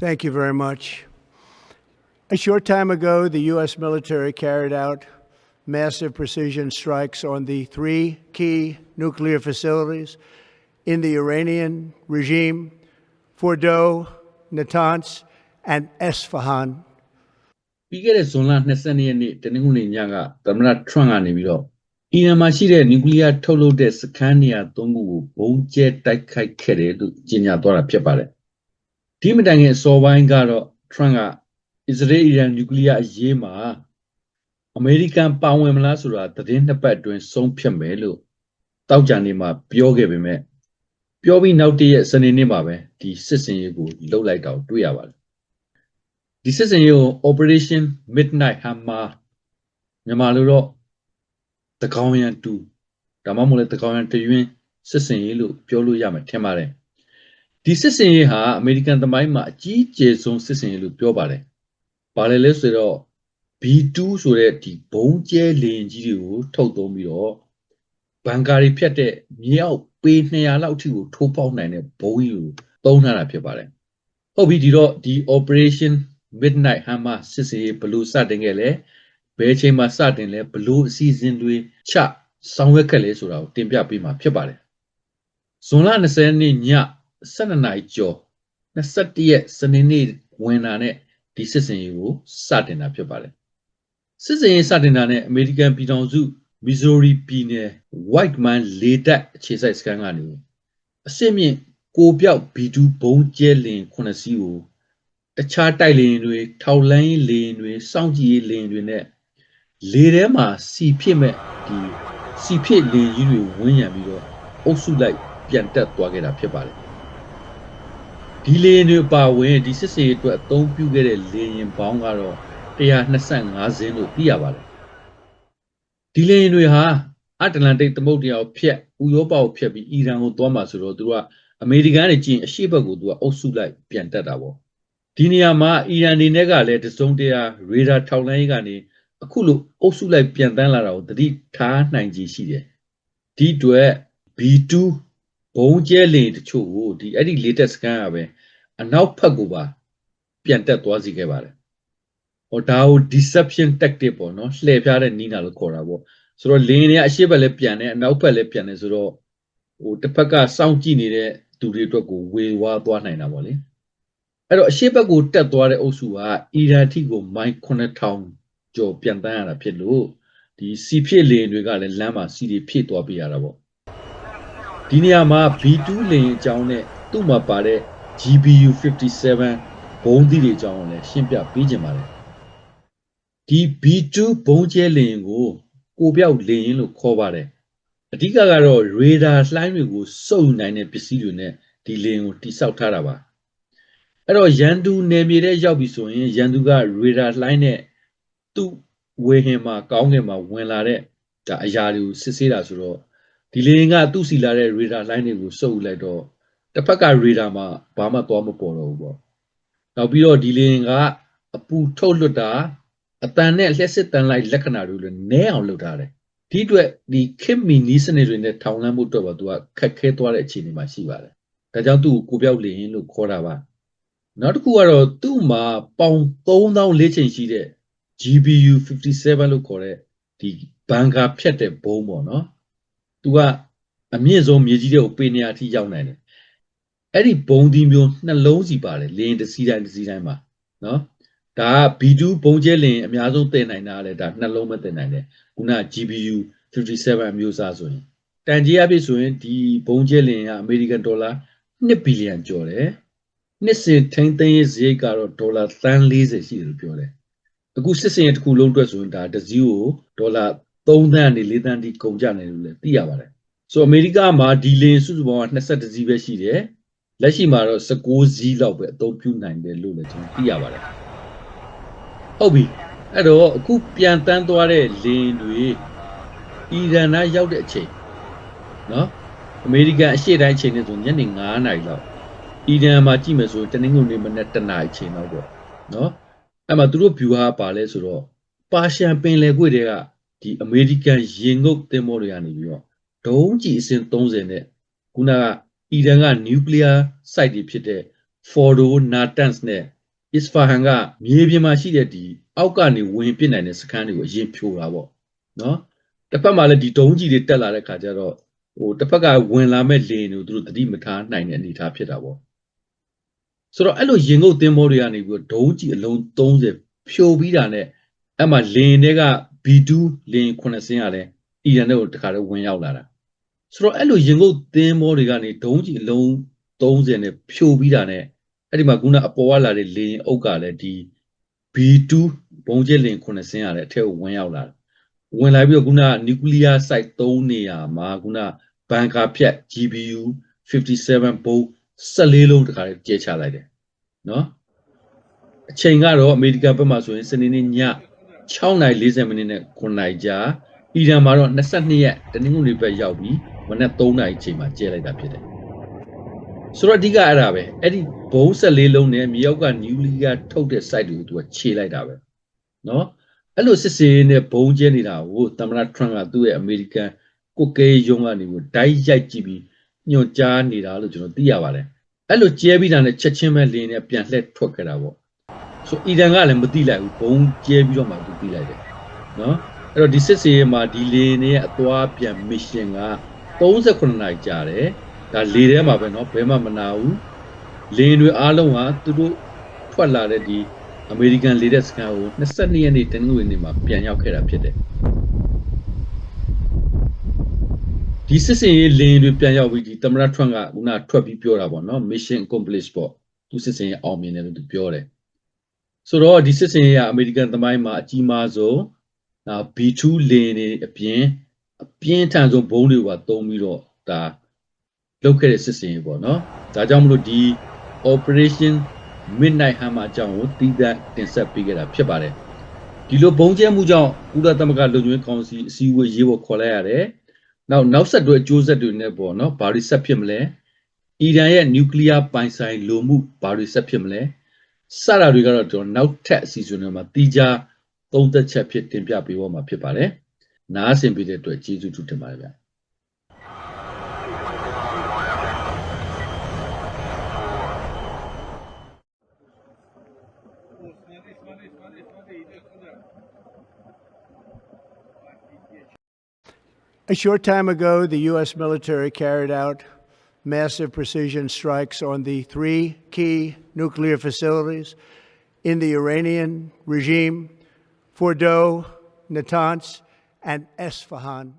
Thank you very much. A short time ago, the U.S. military carried out massive precision strikes on the three key nuclear facilities in the Iranian regime Fordow, Natanz, and Esfahan. ပြီးခဲ့တဲ့ဇွန်လ22ရက်နေ့တနင်္ဂနွေညကသမ္မတထရန့်ကနေပြီးတော့အီရန်မှာရှိတဲ့နျူကလ িয়ার ထုတ်လုပ်တဲ့စခန်းနေရာ၃ခုကိုဘုံကျဲတိုက်ခိုက်ခဲ့တယ်လို့ကြေညာသွားတာဖြစ်ပါတယ်။ ဒီမတိုင်ခင်အစောပိုင်းကတော့ထရန့်ကအစ္စရေးအီရန်နျူကလ িয়ার အရေးမှာအမေရိကန်ပါဝင်မလားဆိုတာသတင်းနှစ်ပတ်အတွင်းဆုံးဖြတ်မယ်လို့တောက်ကြံနေမှာပြောခဲ့ပေမဲ့ပြောပြီးနောက်တည့်ရက်စနေနေ့မှာပဲဒီစစ်စင်ရေးကိုလှုပ်လိုက်တာကိုတွေ့ရပါတယ်။ဒီစစ်စင်ရေးကို Operation Midnight Hammer မြန်မာလိုတော့တကောင်ရန်တူဒါမှမဟုတ်လေတကောင်ရန်တရွင်းစစ်စင်ရေးလို့ပြောလို့ရမှာထင်ပါတယ်။ ဒီစစ်စင်ရေးဟာအမေရိကန်သမိုင်းမှာအကြီးကျယ်ဆုံးစစ်စင်ရေးလို့ပြောပါတယ်။ဘာလဲလဲဆိုတော့ B2 ဆိုတဲ့ဒီဘုံကျဲလေရင်ကြီးတွေကိုထုတ်သုံးပြီးတော့ဘန်ကာတွေဖြတ်တဲ့မြေအောက်ပေ200လောက်ထိကိုထိုးပေါက်နိုင်တဲ့ဘုံကြီးကိုသုံးထားတာဖြစ်ပါတယ်။ဟုတ်ပြီဒီတော့ဒီ Operation Midnight Hammer စစ်စင်ရေးဘယ်လို့စတင်ခဲ့လဲဘယ်အချိန်မှာစတင်လဲဘလို့အစီအစဉ်တွေချဆောင်ရွက်ခဲ့လဲဆိုတာကိုတင်ပြပေးမှာဖြစ်ပါတယ်။ဇွန်လ20ရက်နေ့ည 12နာရီကျော်21ရက်စနေနေ့ဝင်လာတဲ့ဒီစစ်စင်ရေးကိုစတင်တာဖြစ်ပါတယ်။စစ်စင်ရေးစတင်တာနဲ့အမေရိကန်ပြည်ထောင်စုမီဇိုရီပြည်နယ် White Man လေတပ်အခြေစိုက်စခန်းကနေအစစ်မြင့်ကိုပြောက် B2 ဘုံကျဲလင်9စီးကိုတခြားတိုက်လေရင်တွေထောက်လန်းရေးလေရင်တွေစောင့်ကြည့်ရေးလေရင်တွေနဲ့လေထဲမှာစီဖြစ်မဲ့ဒီစီဖြစ်လေရင်ကြီးတွေဝန်းရံပြီးတော့အုပ်စုလိုက်ပြန်တက်သွားခဲ့တာဖြစ်ပါတယ် ဒီလေရင်တွေပါဝင်ဒီစစ်စေးအတွက်အသုံးပြုခဲ့တဲ့လေရင်ပေါင်းကတော့125စင်းလို့သိရပါတယ်ဒီလေရင်တွေဟာအတ္တလန္တိတ်သမုဒ္ဒရာကိုဖျက်ဥရောပကိုဖျက်ပြီးအီရန်ကိုသွားမှာဆိုတော့သူတို့ကအမေရိကန်တွေကျင်းအရှိဘက်ကိုသူကအုပ်စုလိုက်ပြန်တက်တာပေါ့ဒီနေရာမှာအီရန်တွေနဲ့ကလည်းတစုံတရာရေဒါထောက်လှမ်းရေးကနေအခုလိုအုပ်စုလိုက်ပြန်တန်းလာတာကိုသတိထားနိုင်ကြရှိတယ်ဒီအတွက် B2 ဘုံကျဲလင်တချို့ကိုဒီအဲ့ဒီ latest scan ကပဲအနောက်ဘက်ကိုပါပြန်တက်သွားစီခဲ့ပါတယ်ဟောဒါကို deception tactic ပေါ့နော်လှည့်ဖျားတဲ့နီးနာလို့ခေါ်တာပေါ့ဆိုတော့လင်းတွေကအရှိဘက်လည်းပြန်တယ်အနောက်ဘက်လည်းပြန်တယ်ဆိုတော့ဟိုတစ်ဖက်ကစောင့်ကြည့်နေတဲ့သူတွေအတွက်ကိုဝေဝါးသွားနိုင်တာပေါ့လေအဲ့တော့အရှိဘက်ကိုတက်သွားတဲ့အုပ်စုကအီရန်ထိကိုမိုင်9000ကျော်ပြန်တန်းရတာဖြစ်လို့ဒီစီဖြစ်လင်းတွေကလည်းလမ်းမှာစီတွေဖြည့်သွားပြရတာပေါ့ ဒီနေရာမှာ B2 လင်းအကြောင်းနဲ့သူ့မှာပါတဲ့ GBU 57ဘုံသီးတွေအကြောင်းကိုလည်းရှင်းပြပေးခြင်းပါတယ်ဒီ B2 ဘုံကျဲလင်းကိုကိုပြောက်လင်းလို့ခေါ်ပါတယ်အဓိကကတော့ radar လှိုင်းတွေကိုစုပ်နိုင်တဲ့ပစ္စည်းတွေနဲ့ဒီလင်းကိုတိစောက်ထားတာပါအဲ့တော့ရန်သူနယ်မြေထဲရောက်ပြီဆိုရင်ရန်သူက radar လှိုင်းနဲ့သူ့ဝေဟင်မှာကောင်းကင်မှာဝင်လာတဲ့ဒါအရာတွေကိုစစ်ဆေးတာဆိုတော့ ဒီလင်းကသူ့စီလာတဲ့ radar လှိုင်းတွေကိုစုပ်လိုက်တော့တစ်ဖက်က radar မှာဘာမှသွားမပေါ်တော့ဘူးပေါ့နောက်ပြီးတော့ဒီလင်းကအပူထုတ်လွတ်တာအတန်နဲ့လျှက်စစ်တန်လိုက်လက္ခဏာတွေလည်းနည်းအောင်လုပ်ထားတယ်ဒီအတွက်ဒီခင်မီနီးစနစ်တွေနဲ့ထောင်လန်းဖို့အတွက်ပါသူကခက်ခဲသွားတဲ့အခြေအနေမှာရှိပါတယ်ဒါကြောင့်သူ့ကိုကိုပြောက်လင်းလို့ခေါ်တာပါနောက်တစ်ခုကတော့သူ့မှာပေါင်3000လေးချိန်ရှိတဲ့ GBU 57လို့ခေါ်တဲ့ဒီဘန်ကာဖြတ်တဲ့ဘုံပေါ့နော် သူကအမြင့်ဆုံးမြေကြီးတွေကိုပေနေရာထိရောက်နိုင်တယ်အဲ့ဒီဘုံဒီမျိုးနှလုံးစီပါတယ်လင်းတစ်စီးတိုင်းတစ်စီးတိုင်းမှာနော်ဒါက B2 ဘုံကျဲလင်အများဆုံးတင်နိုင်တာလေဒါနှလုံးမတင်နိုင်တယ်ခုန GBU 57အမျိုးအစားဆိုရင်တန်ကြီးအဖြစ်ဆိုရင်ဒီဘုံကျဲလင်ကအမေရိကန်ဒေါ်လာ1ဘီလီယံကျော်တယ်နှစ်စဉ်ထိန်းသိမ်းရေးစရိတ်ကတော့ဒေါ်လာသန်း40ရှိတယ်လို့ပြောတယ်အခုစစ်စင်ရတစ်ခုလုံးအတွက်ဆိုရင်ဒါတစ်စည်းကိုဒေါ်လာ 3သန်းနဲ့4သန်းတိကုန်ကြတယ်လို့လည်းသိရပါတယ်ဆိုအမေရိကမှာဒီလင်စုစုပေါင်းက22စီးပဲရှိတယ်လက်ရှိမှာတော့16စီးလောက်ပဲအသုံးပြုနိုင်တယ်လို့လည်းကျွန်တော်သိရပါတယ်ဟုတ်ပြီအဲ့တော့အခုပြန်တန်းသွားတဲ့လင်တွေအီရန်နာရောက်တဲ့အချိန်နော်အမေရိကန်အရှေ့တိုင်းချိန်နဲ့ဆိုညနေ9နာရီလောက်အီရန်မှာကြည့်မယ်ဆိုတနင်္ဂနွေနေ့မနေ့တနာရီချိန်လောက်ပေါ့နော်အဲ့မှာသူတို့ view ဟာပါလဲဆိုတော့ပါရှန်ပင်လယ်ကွေ့တွေက ဒီအမေရိကန်ရေငုပ်သင်္ဘောတွေကနေပြီးတော့ဒုံးကြီးအစင်30နဲ့ခုနကအီရန်ကနျူကလ িয়ার စိုက်တွေဖြစ်တဲ့ Fordo Natanz နဲ့ Isfahan ကမြေပြင်မှာရှိတဲ့ဒီအောက်ကနေဝင်ပစ်နိုင်တဲ့စခန်းတွေကိုအရင်ဖြိုတာပေါ့နော်တစ်ဖက်မှာလည်းဒီဒုံးကြီးတွေတက်လာတဲ့ခါကျတော့ဟိုတစ်ဖက်ကဝင်လာမဲ့လေတွေကိုသူတို့သတိမထားနိုင်တဲ့အနေအထားဖြစ်တာပေါ့ဆိုတော့အဲ့လိုရင်ငုတ်သင်းဘောတွေကနေပြီးတော့ဒုံးကြီးအလုံး30ဖြိုပြီးတာနဲ့အဲ့မှာလင်းတွေက B2 လင်း9စင်းရတယ်အီရန်တွေကိုတခါတော့ဝင်ရောက်လာတာဆိုတော့အဲ့လိုရင်ငုတ်သင်းဘောတွေကနေဒုံးကြီးအလုံး30နဲ့ဖြိုပြီးတာနဲ့အဲ့ဒီမှာခုနအပေါ်ကလာတဲ့လင်းအုပ်ကလည်းဒီ B2 ဘုံကျက်လင်း9စင်းရတယ်အထက်ကိုဝင်ရောက်လာတာဝင်လာပြီးတော့ခုနနျူကလ িয়ার စိုက်3နေရာမှာခုနဘန်ကာဖြတ် GPU 57ဘုံ14လုံးတခါလေးကျဲချလိုက်တယ်နော်အချိန်ကတော့အမေရိကန်ဘက်မှာဆိုရင်စနေနေ့ည 6:40မိနစ်နဲ့9နာရီကြာအီရန်မှာတော့22ရက်တနင်္ဂနွေနေ့ဘက်ရောက်ပြီးမနက်3နာရီချိန်မှာကျဲလိုက်တာဖြစ်တယ်ဆိုတော့အဓိကအဲ့ဒါပဲအဲ့ဒီဘုံ14လုံးနဲ့မြေအောက်ကနျူကလ িয়ার ထုတ်တဲ့ site တွေကိုသူကခြေလိုက်တာပဲနော်အဲ့လိုစစ်စေးနဲ့ဘုံကျဲနေတာကိုသမ္မတထရန့်ကသူ့ရဲ့အမေရိကန်ကိုကဲရုံးကနေကိုဓာတ်ရိုက်ကြည့်ပြီးညွှန်ကြားနေတာလို့ကျွန်တော်သိရပါတယ်အဲ့လိုကျဲပြီးတာနဲ့ချက်ချင်းပဲလင်းနဲ့ပြန်လှည့်ထွက်ခဲ့တာပေါ့ ဆိုအီရန်ကလည်းမတိလိုက်ဘူးဘုံကျဲပြီးတော့မှသူပြီးလိုက်တယ်နော်အဲ့တော့ဒီစစ်စီရဲမှာဒီလေနေရဲ့အသွားပြန်မစ်ရှင်က38နာရီကြာတယ်ဒါလေထဲမှာပဲနော်ဘဲမှမနာဘူးလေတွေအားလုံးဟာသူတို့ထွက်လာတဲ့ဒီအမေရိကန်လေတဲ့စကန်ကို22ရက်နေ့တနင်္ဂနွေနေ့မှာပြန်ရောက်ခဲ့တာဖြစ်တယ်ဒီစစ်စင်ရေးလင်းတွေပြန်ရောက်ပြီးဒီသမရထွန့်ကခုနထွက်ပြီးပြောတာပေါ့နော် mission accomplished ပေါ့သူစစ်စင်ရေးအောင်မြင်တယ်လို့သူပြောတယ် ဆိုတော့ဒီစစ်စင်ရေးကအမေရိကန်သမိုင်းမှာအကြီးမားဆုံးဒါ B2 လေနေအပြင်အပြင်းထန်ဆုံးဘုံတွေပါတုံးပြီးတော့ဒါလုပ်ခဲ့တဲ့စစ်စင်ရေးပေါ့နော်ဒါကြောင့်မလို့ဒီ operation midnight hammer အကြောင်းကိုတည်တဲ့တင်ဆက်ပေးခဲ့တာဖြစ်ပါတယ်ဒီလိုဘုံကျဲမှုကြောင့်ကုလသမဂ္ဂလုံခြုံရေးကောင်စီအစည်းအဝေးရေးပေါ်ခေါ်လိုက်ရတယ်နောက်နောက်ဆက်တွဲအကျိုးဆက်တွေနဲ့ပေါ့နော်ဘာတွေဆက်ဖြစ်မလဲအီရန်ရဲ့နျူကလ িয়ার ပိုင်ဆိုင်လိုမှုဘာတွေဆက်ဖြစ်မလဲ စတာတွေကတော့ကျွန်တော်နောက်ထပ်အစီအစဉ်တွေမှာတီးခြားသုံးသက်ချက်ဖြစ်တင်ပြပေးဖို့မှာဖြစ်ပါတယ်နားဆင်ပေးတဲ့အတွက်ကျေးဇူးတင်ပါတယ်ဗျာ A short time ago, the U.S. military carried out massive precision strikes on the three key nuclear facilities in the Iranian regime Fordow, Natanz, and Esfahan